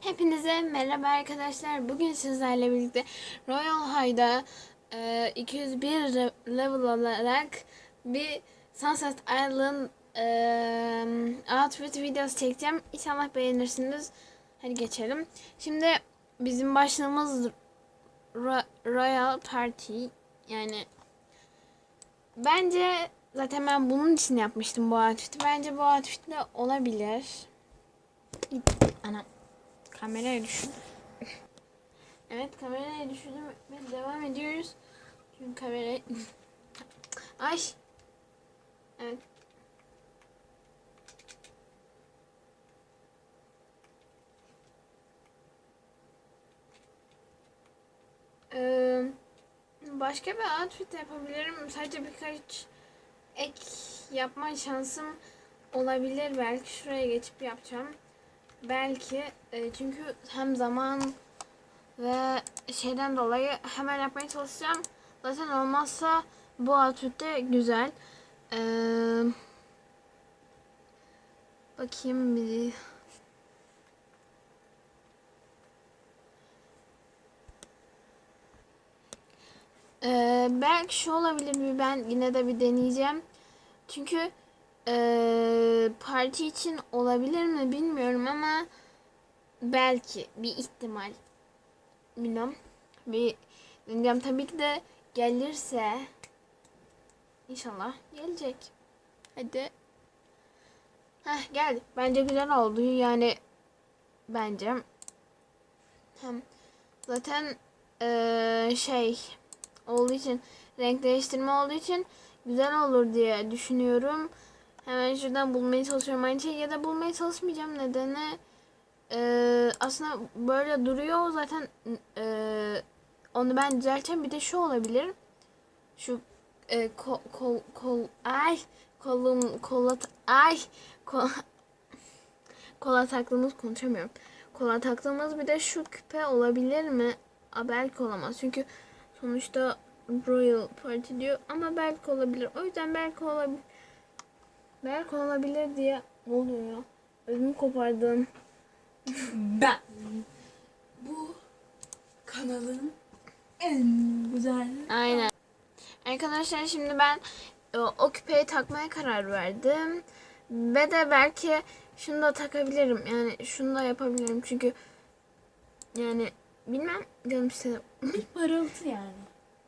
Hepinize merhaba arkadaşlar. Bugün sizlerle birlikte Royal High'da e, 201 re- level olarak bir Sunset Island e, outfit videosu çekeceğim. İnşallah beğenirsiniz. Hadi geçelim. Şimdi bizim başlığımız Ro- Royal Party. Yani bence zaten ben bunun için yapmıştım bu outfit'i. Bence bu outfit de olabilir. Git. Anam. Kameraya düşün. evet kameraya düşürdüm ve devam ediyoruz. Çünkü kamera... Ay. Evet. Ee, başka bir outfit yapabilirim. Sadece birkaç ek yapma şansım olabilir. Belki şuraya geçip yapacağım. Belki e, çünkü hem zaman ve şeyden dolayı hemen yapmaya çalışacağım. Zaten olmazsa bu outfit de güzel. Ee, bakayım bir. Ee, belki şu olabilir mi? Ben yine de bir deneyeceğim. Çünkü ee, parti için olabilir mi bilmiyorum ama belki bir ihtimal. Bilmem. Bir deneyeceğim tabii ki de gelirse inşallah gelecek. Hadi. Heh geldi. Bence güzel oldu. Yani bence hem zaten ee, şey olduğu için renk değiştirme olduğu için güzel olur diye düşünüyorum. Hemen şuradan bulmaya çalışıyorum aynı şeyi ya da bulmaya çalışmayacağım. Nedeni ee, aslında böyle duruyor. Zaten ee, onu ben düzelteceğim. Bir de şu olabilir. Şu e, kol, kol, kol ay kolum kola ay kol, kola taktığımız konuşamıyorum. Kola taktığımız bir de şu küpe olabilir mi? Aa, belki olamaz. Çünkü sonuçta Royal Party diyor ama belki olabilir. O yüzden belki olabilir. Belki olabilir diye ne oluyor ya? Ödümü kopardım. Ben bu kanalın en güzel Aynen. Arkadaşlar şimdi ben e, o küpeyi takmaya karar verdim. Ve de belki şunu da takabilirim. Yani şunu da yapabilirim. Çünkü yani bilmem canım istedi. bir parıltı yani.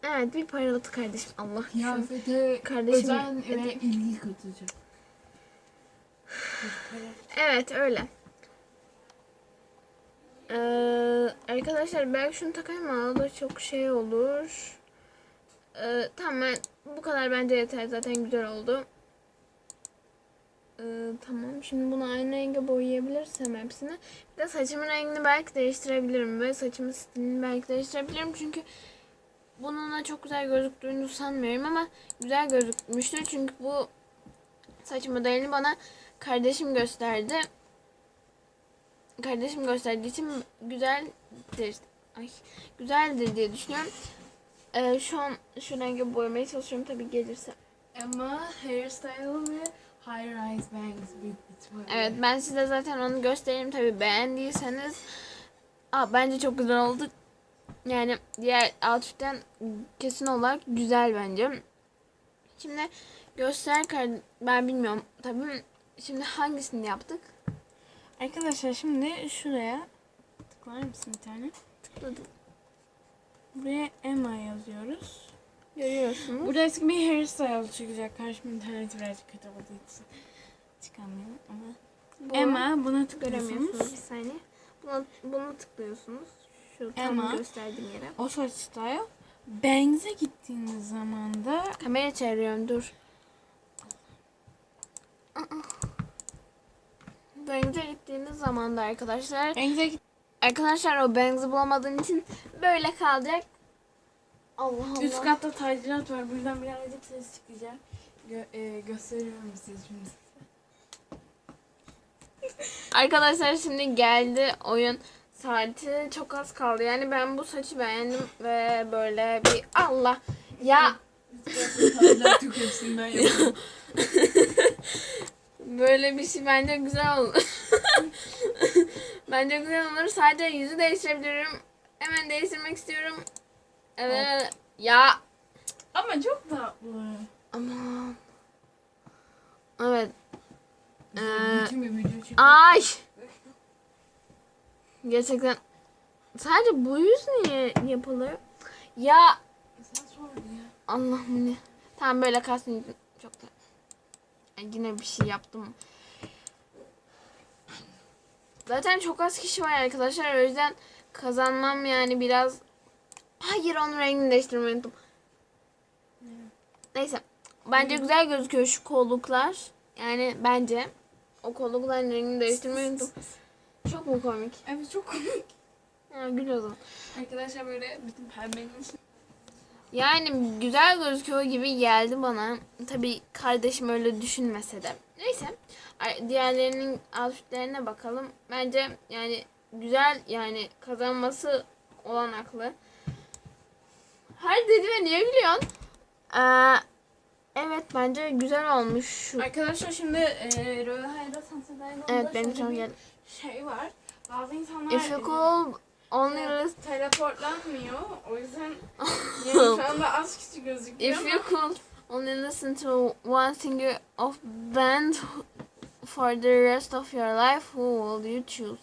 Evet bir parıltı kardeşim. Allah. Kıyafete Kardeşim- özen ve ilgi katacak. Evet öyle. Ee, arkadaşlar belki şunu takayım ama da çok şey olur. Ee, tamam ben- bu kadar bence yeter zaten güzel oldu. Ee, tamam şimdi bunu aynı renge boyayabilirsem hepsini. Bir de saçımın rengini belki değiştirebilirim ve saçımın stilini belki değiştirebilirim çünkü bununla çok güzel gözüktüğünü sanmıyorum ama güzel gözükmüştür çünkü bu saç modelini bana kardeşim gösterdi. Kardeşim gösterdiği için güzeldir. Ay, güzeldir diye düşünüyorum. Ee, şu an şu renge boyamaya çalışıyorum tabii gelirse. Ama hairstyle ve high rise bangs büyük ihtimalle. Evet ben size zaten onu göstereyim tabii beğendiyseniz. Aa, bence çok güzel oldu. Yani diğer outfit'ten kesin olarak güzel bence. Şimdi göster ben bilmiyorum tabii. Şimdi hangisini yaptık? Arkadaşlar şimdi şuraya tıklar mısın bir tane? Tıkladım. Buraya Emma yazıyoruz. Görüyorsunuz. Burada eski bir hairstyle çıkacak. Karşıma interneti birazcık kötü olduğu için çıkamıyor ama. Bu- Emma buna Göremiyorsunuz bir saniye. Buna, bunu tıklıyorsunuz. Şu tam gösterdiğim yere. O saç style. Bangs'e gittiğiniz zaman da Kamera çeviriyorum dur. Bangs'e gittiğiniz zaman da arkadaşlar. Bangs'e git Arkadaşlar o Bangs'ı bulamadığın için böyle kalacak. Allah Allah. Üst katta tadilat var. Buradan birazcık ses çıkacak. Gö- e, gösteriyorum size şimdi. Arkadaşlar şimdi geldi oyun saati çok az kaldı. Yani ben bu saçı beğendim ve böyle bir Allah ya böyle bir şey bence güzel oldu. Bence güzel olur. Sadece yüzü değiştirebilirim. Hemen değiştirmek istiyorum. Evet. Ya Ama çok tatlı. aman. Evet. Ee. Ay. Gerçekten sadece bu yüz niye yapılır? Ya Sen sor ya. Allah'ım ne. Tamam böyle kalsın. Çok da. Yine bir şey yaptım. Zaten çok az kişi var arkadaşlar. O yüzden kazanmam yani biraz. Hayır onun rengini değiştirmeyi unuttum. Neyse. Bence güzel gözüküyor şu kolluklar. Yani bence o kollukların rengini değiştirmeyi unuttum. Çok mu komik? Evet çok komik. Ha, gül o zaman. Arkadaşlar böyle bütün pembenin Yani güzel gözüküyor gibi geldi bana. Tabii kardeşim öyle düşünmese de. Neyse. Diğerlerinin outfitlerine bakalım. Bence yani güzel yani kazanması olanaklı. Hadi dedi ve niye gülüyorsun? Ee, evet bence güzel olmuş. Arkadaşlar şimdi e, Royal Hayra Sanse'den Evet benim an geldi. şey var. Bazı insanlar If you could list teleportlanmıyor. O yüzden yani şu anda az kişi gözüküyor If ama you could only listen to one singer of band for the rest of your life, who will you choose?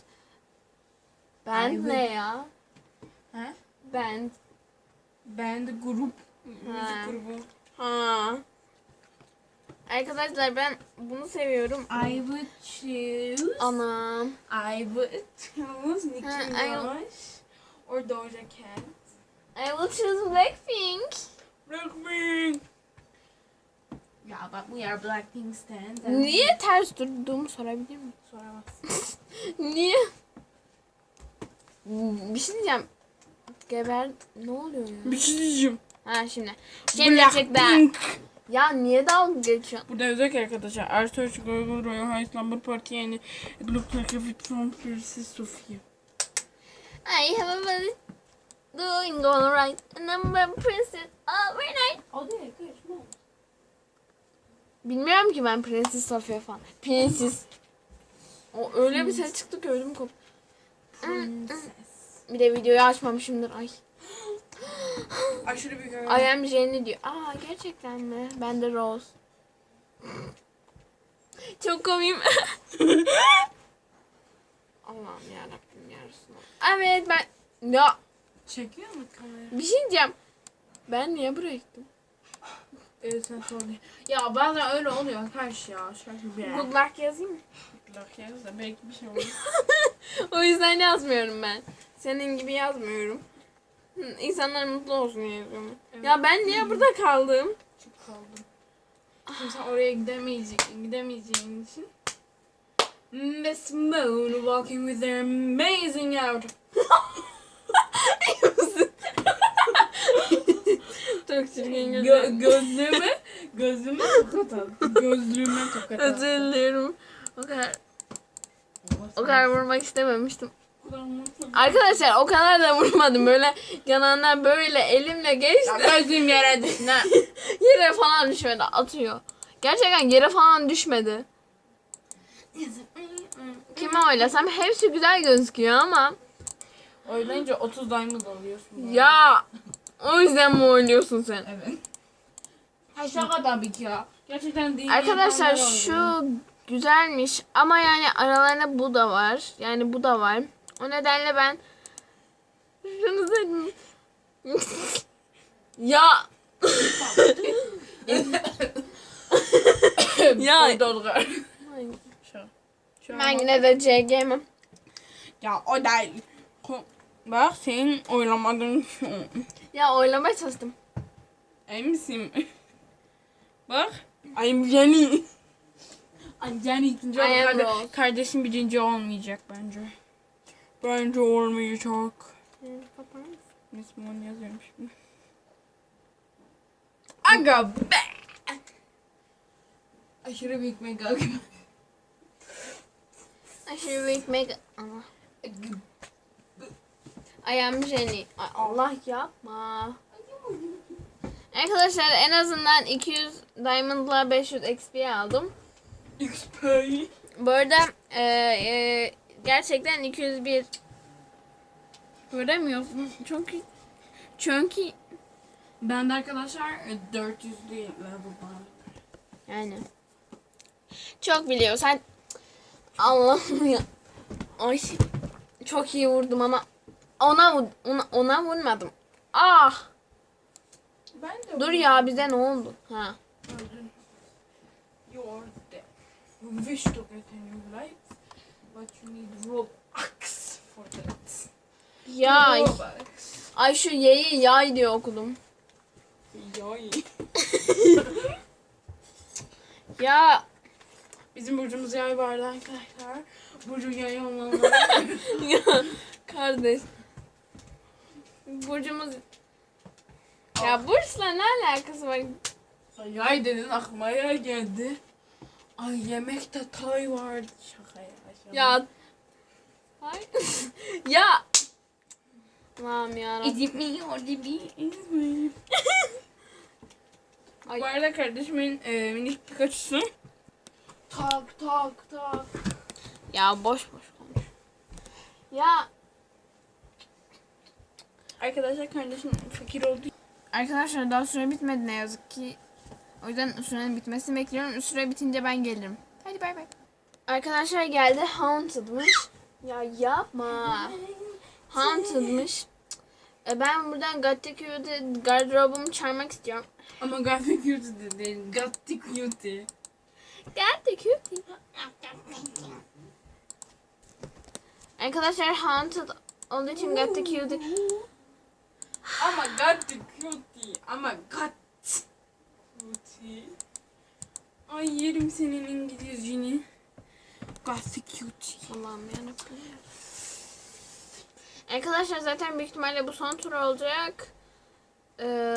I Band will- ne ya? Ha? Band. ben de grup müzik grubu. Ha. Arkadaşlar ben bunu seviyorum. I would choose Anam. I would choose Nicki Ha, I- Minaj or Doja Cat. I will choose Blackpink. Blackpink. Yeah, but we are Blackpink stands. and- Niye ters durduğumu sorabilir miyim? Soramazsın. Niye? Bir şey diyeceğim. Geber... Ne oluyor ya? Bir şey diyeceğim. Ha şimdi. Şimdi gerçekten. Ya niye dalga geçiyorsun? Burada özel arkadaşlar. Ersoy Chicago Royal High Slumber Party yani it looks like a fit from Princess Sofia. I have a very doing all right. And I'm a princess overnight. O değil oldu? Bilmiyorum ki ben Prenses Sofia falan. Prenses. O öyle bir ses çıktı ki ödüm koptu. Princess. Bir de videoyu açmamışımdır. Ay. Aşırı büyük I am Jenny diyor. Aa gerçekten mi? Ben de Rose. Çok komiyim. Allah'ım yarabbim yarısın. Evet ben... Ya Çekiyor mu kamera? bir şey diyeceğim. Ben niye buraya gittim? Evet sen sor diye. Ya bazen öyle oluyor karşı ya. Şöyle bir Good luck yazayım mı? Bak yaz da belki bir şey olur. O yüzden yazmıyorum ben. Senin gibi yazmıyorum. Hı, İnsanlar mutlu olsun diye yazıyorum. Evet. Ya ben niye burada kaldım? Çok kaldım. Şimdi sen oraya gidemeyecek, gidemeyeceğin için. Miss Moon walking with their amazing out. Çok çirkin Gö gözlüğüme, gözlüğüme tokat at. Gözlüğüme tokat at. Özür dilerim. O kadar, o kadar vurmak istememiştim. Arkadaşlar o kadar da vurmadım. Böyle yanağından böyle elimle geçti. Gözlüğüm yere düştü. Ne? Yere falan düşmedi. Atıyor. Gerçekten yere falan düşmedi. Kime oylasam hepsi güzel gözüküyor ama Oynayınca 30 diamond alıyorsun. ya o yüzden mi oynuyorsun sen? Evet. Ha şaka tabii ki ya. Gerçekten değil. Arkadaşlar şu güzelmiş ama yani aralarında bu da var. Yani bu da var. O nedenle ben şunu dedim. ya ya Dolgar. Ben yine de CG'mim. Ya o değil. Bak senin oylamadığın şu. Ya oylamaya çalıştım. Misin? Bak. I'm Jenny. I'm Jenny ikinci Rose. Kardeşim birinci olmayacak bence. Bence olmayacak. Miss Moon yazıyorum şimdi. Aga be. Aşırı büyük mega. Aşırı büyük mega... Ama. I am Jenny. Ay, Allah yapma. Arkadaşlar en azından 200 Diamond'la 500 XP aldım. XP. Bu arada e, e, Gerçekten 201. Göremiyorsun. Çünkü çünkü Ben de arkadaşlar e, 400 değil level var. yani çok biliyor. Sen Allah'ım ya. Ay çok iyi vurdum ama ona ona, ona vurmadım. Ah! Ben de Dur ya bize ne oldu? Ha. öldün. Dead. Wish to get a new life, but you need Robux for that. Ya Robux. ay şu yeyi yay diye okudum. Yay. Ya Bizim burcumuz yay vardı arkadaşlar. Burcu yay ya kardeş. Burcumuz ya bursla ne alakası var? Ay, yay dedin aklıma yay geldi. Ay yemekte tay vardı. Şaka ya. Şaka. Ya Tamam ya. Is it me or is it me? Ay. Bu arada kardeşimin e, minik Pikachu'su. Tak tak tak. Ya boş boş konuş. Ya Arkadaşlar kardeşim fakir oldu. arkadaşlar daha süre bitmedi ne yazık ki. O yüzden sürenin bitmesini bekliyorum. Süre bitince ben gelirim. Hadi bay bay. Arkadaşlar geldi Haunted'mış. Ya yapma. Haunted'mış. E ben buradan Gattiköy'de gardırobumu çağırmak istiyorum. Ama Cutie de değil. Cutie. Gattiköy. Arkadaşlar Haunted olduğu için Gattiköy'de Ama Cutie. Ama Cutie. Ay yerim senin İngilizceni. Gothic Cutie. Allah'ım yarabbim. Arkadaşlar zaten büyük ihtimalle bu son tur olacak. Ee,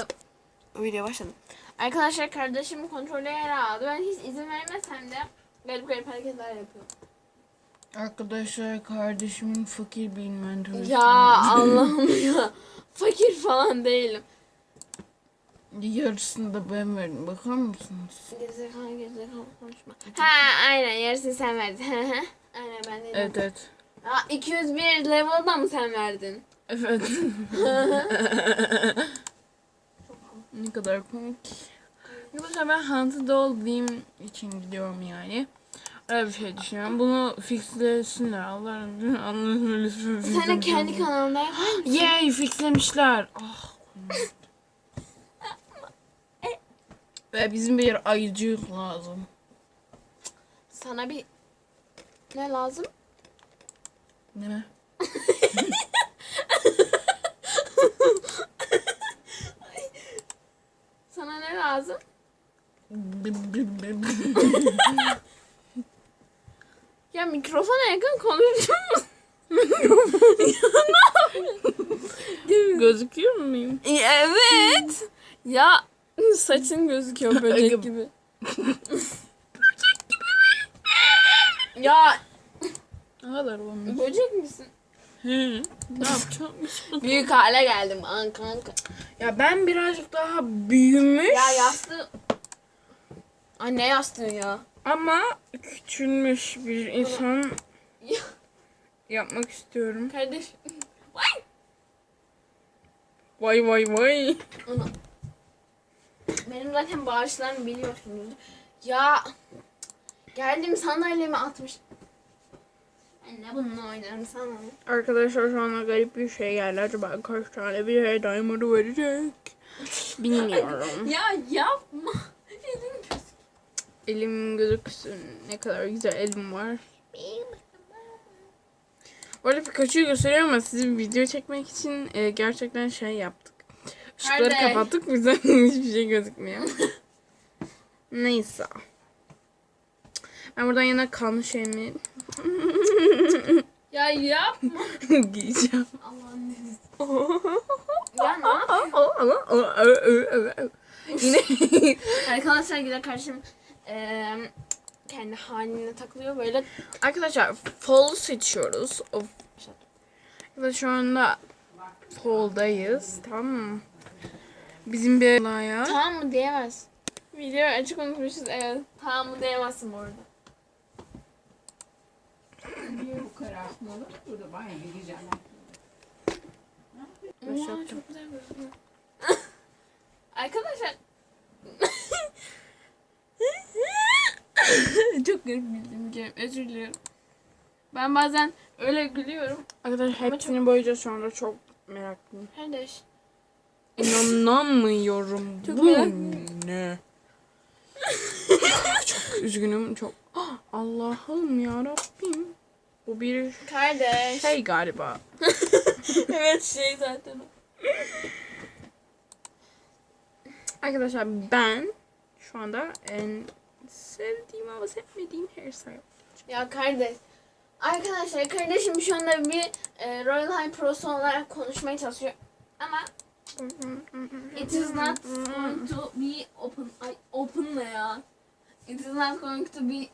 video başladı. Arkadaşlar kardeşim kontrolü yer aldı. Ben hiç izin vermesem de garip garip hareketler yapıyor. Arkadaşlar kardeşimin fakir bir inventory'si. Ya Allah'ım ya. Fakir falan değilim. Yarısını da ben verdim. Bakar mısınız? Gerizekalı gerizekalı konuşma. Ha aynen yarısını sen verdin. aynen ben de. Evet evet. Ha, 201 level'da mı sen verdin? Evet. ne kadar komik. Arkadaşlar ben Haunted olduğum için gidiyorum yani. Öyle bir şey düşünüyorum. Bunu fixlesinler. Allah'ım Allah'ım lütfen Sen de kendi kanalında yapar mısın? Yay fixlemişler. Ah. Ve bizim bir ayıcık lazım. Sana bir ne lazım? Değil mi? Sana ne lazım? Ya mikrofona yakın konuşur musun? Gözüküyor muyum? Evet. Ya saçın gözüküyor böcek gibi. ya Ne kadar olmuş? böcek misin? He. Ne yapacağım? Büyük hale geldim an kanka. ya ben birazcık daha büyümüş Ya yastığı... Ay ne yastığı ya? ama küçülmüş bir insan Ya yapmak istiyorum. kardeş. Vay. Vay vay vay. Ana. Benim zaten bağışlarımı biliyorsunuz. Ya geldim sandalyemi atmış. De bununla oynarım sana. Arkadaşlar şu anda garip bir şey geldi. Acaba kaç tane bir şey diamond verecek? Bilmiyorum. Ya yapma. Elim kötü. Elim gözüksün. Ne kadar güzel elim var. Bu arada Pikachu'yu gösteriyorum ama size bir video çekmek için e, gerçekten şey yaptık. Işıkları Kardeş. kapattık yüzden hiçbir şey gözükmüyor. Neyse. Ben buradan yana kalmış şeyimi Ya yapma. giyeceğim. Allah'ın. Ya ne yapıyorsun? Yine Arkadaşlar güzel kardeşim eee kendi haline takılıyor böyle. Arkadaşlar fall seçiyoruz. Of. Evet şu anda fall'dayız. Tamam mı? Bizim bir olaya. Tamam mı diyemez. Video açık unutmuşuz evet. Tamam mı diyemezsin bu arada. Niye bu kadar atmalı? Bu da bayağı bir güzel. Oha, çok güzel gözüküyor. Arkadaşlar çok garip bildiğim gibi özür diliyorum. Ben bazen öyle gülüyorum. Arkadaşlar hepsini boyayacağız şu anda çok meraklıyım. Kardeş. İnanamıyorum. Çok Bu merak ne? çok üzgünüm çok. Allah'ım ya Rabbim. Bu bir Kardeş. şey galiba. evet şey zaten. o. Arkadaşlar ben şu anda en sevdiğim ama sevmediğim hairstyle. Ya kardeş. Arkadaşlar kardeşim şu anda bir e, Royal High Pro'su olarak konuşmaya çalışıyor. Ama it is not going to be open. Ay open ne ya? It is not going to be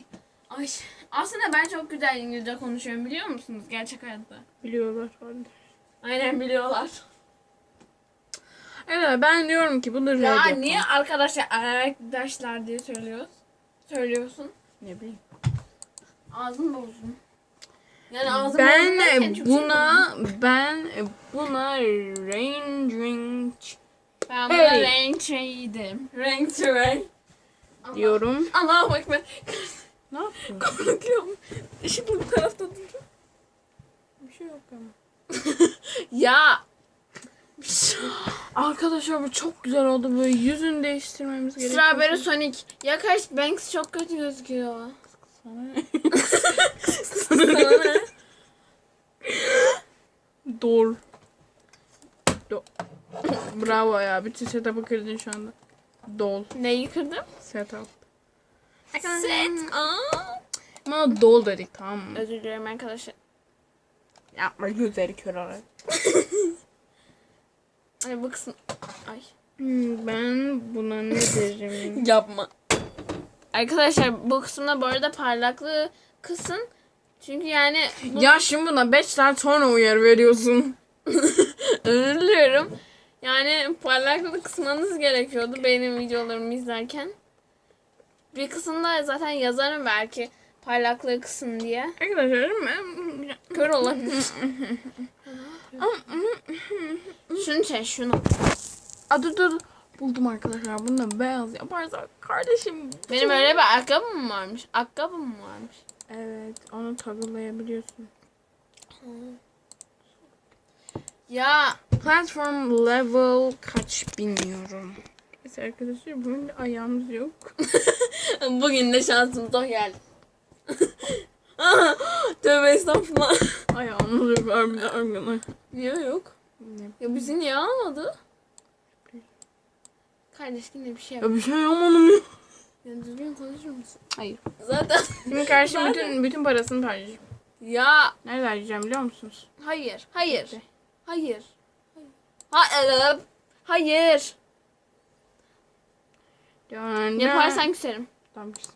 Ay aslında ben çok güzel İngilizce konuşuyorum biliyor musunuz gerçek hayatta? Biliyorlar herhalde. Aynen biliyorlar. Evet ben diyorum ki bu da red Ya yapalım. niye arkadaşlar arkadaşlar diye söylüyoruz? Söylüyorsun. Ne bileyim. Ağzın bozsun. Yani ağzın Ben derken Türkçe buna ben buna ranging Ben buna Hey. renk şeydim. Renk renk. diyorum. Allah'a ekber. Ne yapıyorsun? Korkuyorum. Işıklı bu tarafta duracak. Bir şey yok ama. Ya. Arkadaşlar bu çok güzel oldu. Böyle yüzünü değiştirmemiz gerekiyor. Strawberry Sonic. Ya kaç Banks çok kötü gözüküyor. Sana Sana ne? Dol. Do. Bravo ya. Bütün setup'ı kırdın şu anda. Dol. Neyi kırdım? Setup. Set. Aa. Ama dol dedik tamam mı? Özür dilerim arkadaşlar. Yapma gözleri kör olarak. Hani bu kısım. Ay. Hmm, Ben buna ne derim? Yapma. Arkadaşlar bu kısımda bu arada parlaklığı kısın. Çünkü yani bu... ya şimdi buna 5 saat sonra uyarı veriyorsun. Özür diliyorum. Yani parlaklığı kısmanız gerekiyordu benim videolarımı izlerken. Bir kısımda zaten yazarım belki parlaklığı kısın diye. Arkadaşlar ben... Kör olabilir. şunu çek şunu. Aa, dur dur. Buldum arkadaşlar. Bunu da beyaz yaparsak kardeşim. Benim öyle bir ayakkabım mı varmış? Ayakkabım mı varmış? Evet onu toggle'layabiliyorsun. Ya Platform level kaç bilmiyorum. Mesela arkadaşlar bunun bir ayağımız yok. bugün de şansımız o geldi. Tövbe estağfurullah. Ayağımız yok harbiden arkadaşlar. Niye yok? Ne? Ya bizi niye almadı? Kardeş yine bir şey yap. Ya bir şey yapmadım ya. Ya düzgün konuşur musun? Hayır. Zaten. Şimdi kardeşim Zaten- bütün, bütün parasını harcayacak. Ya Nerede harcayacağım biliyor musunuz? hayır. Hayır. Gitti. Hayır. Hayır. Hayır. Yani Yaparsan küserim. Tamam güzel.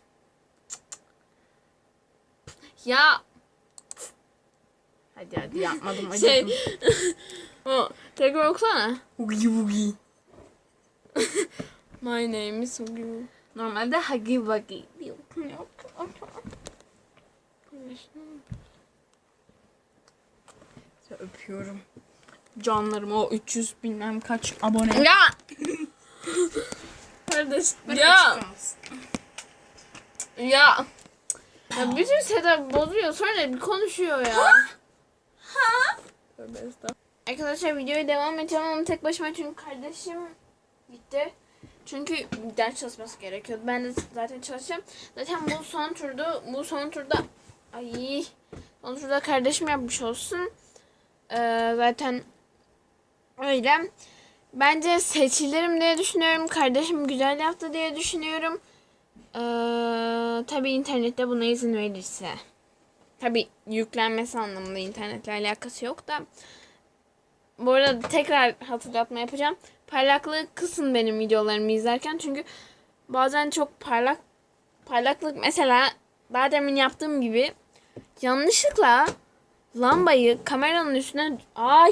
Ya Hadi hadi yapmadım acıdım. şey. o, tekrar okusana. Hugi hugi. My name is Hugi. Normalde hagi wagi. Size öpüyorum. Canlarım o 300 bilmem kaç abone. Ya. Kardeş. Ya. Ya. Ya bütün setup bozuyor sonra bir konuşuyor ya. Tövbe estağfurullah. Arkadaşlar videoya devam edeceğim ama tek başıma çünkü kardeşim gitti. Çünkü ders çalışması gerekiyordu. Ben de zaten çalışacağım. Zaten bu son turdu. Bu son turda ay son turda kardeşim yapmış olsun. Ee, zaten öyle. Bence seçilirim diye düşünüyorum. Kardeşim güzel yaptı diye düşünüyorum. Ee, tabii internette buna izin verirse. Tabii yüklenmesi anlamında internetle alakası yok da. Bu arada tekrar hatırlatma yapacağım. Parlaklığı kısın benim videolarımı izlerken. Çünkü bazen çok parlak parlaklık mesela daha demin yaptığım gibi yanlışlıkla lambayı kameranın üstüne ay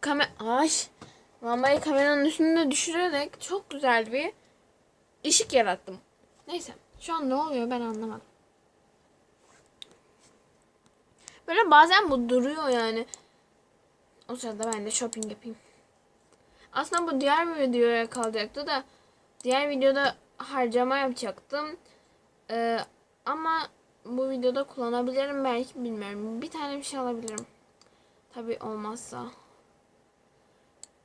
kame ay lambayı kameranın üstüne düşürerek çok güzel bir ışık yarattım. Neyse şu an ne oluyor ben anlamadım. Böyle bazen bu duruyor yani. O sırada ben de shopping yapayım. Aslında bu diğer bir videoya kalacaktı da diğer videoda harcama yapacaktım. Ee, ama bu videoda kullanabilirim belki bilmiyorum. Bir tane bir şey alabilirim. Tabi olmazsa.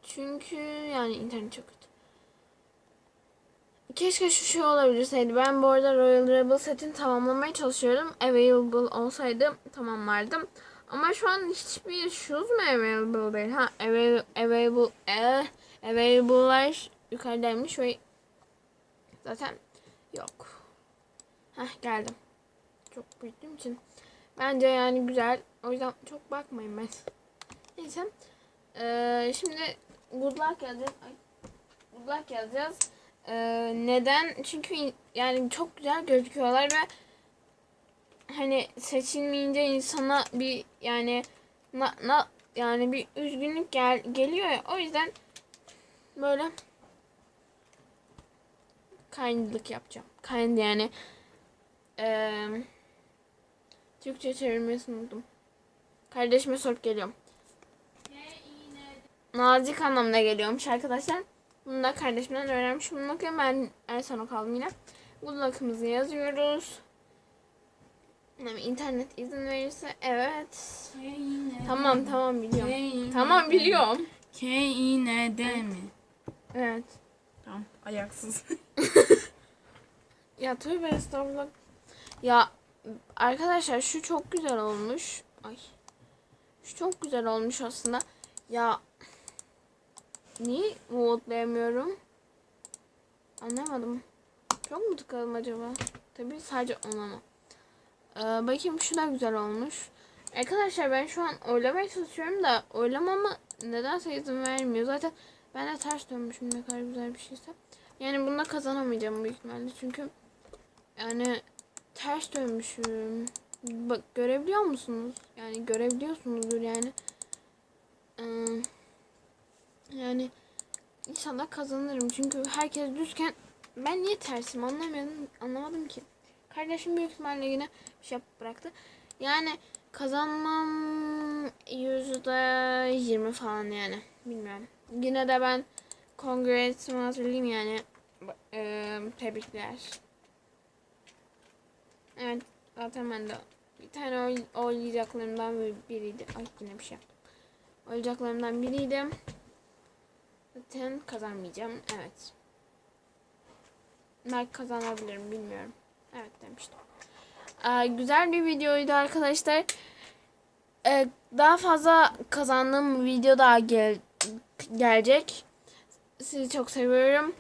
Çünkü yani internet çok kötü. Keşke şu şey olabilseydi. Ben bu arada Royal Rebel setini tamamlamaya çalışıyorum. Available olsaydı tamamlardım. Ama şu an hiçbir shoes mu available değil? Ha available, available, eh, available'lar yukarıdaymış ve zaten yok. Heh geldim. Çok büyüdüğüm için. Bence yani güzel. O yüzden çok bakmayın ben. Neyse. Ee, şimdi good luck yazacağız. Ay. Good luck yazacağız. Ee, neden? Çünkü yani çok güzel gözüküyorlar ve hani seçilmeyince insana bir yani na, na yani bir üzgünlük gel, geliyor ya o yüzden böyle kindlık yapacağım. Kind yani eee Türkçe çevirmesini unuttum. Kardeşime sorup geliyorum. Nazik anlamda geliyormuş arkadaşlar. Bunu da kardeşimden öğrenmiş. Okuyorum. Ben en sona kaldım yine. Good luck'ımızı yazıyoruz. Yani internet izin verirse evet. Tamam tamam biliyorum. Tamam biliyorum. K I N D mi? Evet. Tamam. Ayaksız. Ya tövbe estağfurullah. Ya arkadaşlar şu çok güzel olmuş. Ay. Şu çok güzel olmuş aslında. Ya niye votelayamıyorum? Anlamadım. Çok mu tıkalım acaba? Tabii sadece ona mı? Ee, bakayım şu da güzel olmuş. Arkadaşlar ben şu an oylamaya çalışıyorum da oylamama nedense izin vermiyor. Zaten ben de ters dönmüşüm ne kadar güzel bir şeyse. Yani bunda kazanamayacağım büyük ihtimalle çünkü yani ters dönmüşüm. Bak görebiliyor musunuz? Yani görebiliyorsunuzdur yani. Ee, yani inşallah kazanırım. Çünkü herkes düzken ben niye tersim anlamadım, anlamadım ki. Kardeşim büyük ihtimalle yine bir şey bıraktı. Yani kazanmam yüzde yirmi falan yani. Bilmiyorum. Yine de ben kongresimi hazırlayayım yani. Ee, tebrikler. Evet zaten ben de bir tane oy- oylayacaklarımdan biriydi. Ay yine bir şey yaptım. Oylayacaklarımdan biriydi. Zaten kazanmayacağım. Evet. Belki kazanabilirim bilmiyorum. Evet demiştim. Ee, güzel bir videoydu arkadaşlar. Ee, daha fazla kazandığım video daha gel gelecek. Sizi çok seviyorum.